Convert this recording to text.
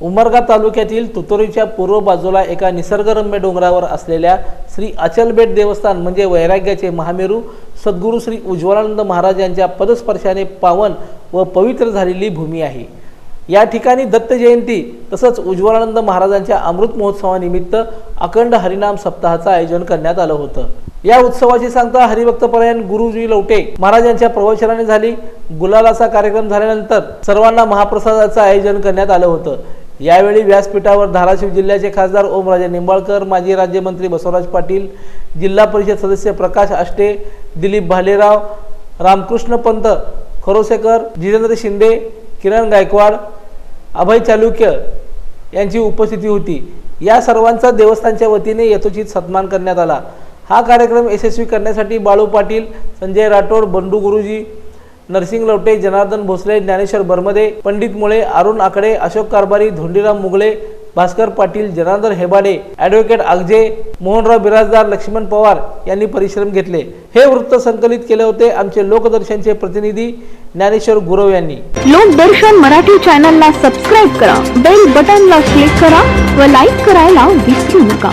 उमरगा तालुक्यातील तुतोरीच्या पूर्व बाजूला एका निसर्गरम्य डोंगरावर असलेल्या श्री अचलबेट देवस्थान म्हणजे वैराग्याचे महामेरू सद्गुरू श्री उज्ज्वलानंद महाराज यांच्या पदस्पर्शाने पावन व पवित्र झालेली भूमी आहे. या ठिकाणी दत्त जयंती तसंच उज्ज्वलानंद महाराजांच्या अमृत महोत्सवानिमित्त अखंड हरिनाम सप्ताहाचं आयोजन करण्यात आलं होतं. या उत्सवाची सांगता हरिभक्तपरायण गुरुजी लवटे महाराजांच्या प्रवचनाने झाली. गुलालाचा कार्यक्रम झाल्यानंतर सर्वांना महाप्रसादाचं आयोजन करण्यात आलं होतं. यावेळी व्यासपीठावर धाराशिव जिल्ह्याचे खासदार ओमराजे निंबाळकर माजी राज्यमंत्री बसवराज पाटील जिल्हा परिषद सदस्य प्रकाश आष्टे दिलीप भालेराव रामकृष्ण पंत खरोसेकर जितेंद्र शिंदे किरण गायकवाड अभय चालुक्य यांची उपस्थिती होती. या सर्वांचा देवस्थानच्या वतीने यथोचित सन्मान करण्यात आला. हा कार्यक्रम यशस्वी करण्यासाठी बाळू पाटील संजय राठोड बंडू गुरुजी नरसिंग लवटे जनार्दन भोसले ज्ञानेश्वर बर्मदे पंडित मुळे अरुण आकडे अशोक कारभारी धोंडीराम मुगळे भास्कर पाटील जनार्दन हेबाडे ॲडव्होकेट आगजे मोहनराव बिराजदार लक्ष्मण पवार यांनी परिश्रम घेतले. हे वृत्त संकलित केले होते आमचे लोकदर्शनचे प्रतिनिधी ज्ञानेश्वर गुरव यांनी. लोकदर्शन मराठी चॅनलला सबस्क्राईब करा बेल बटनला क्लिक करा व लाईक करायला विसरू नका.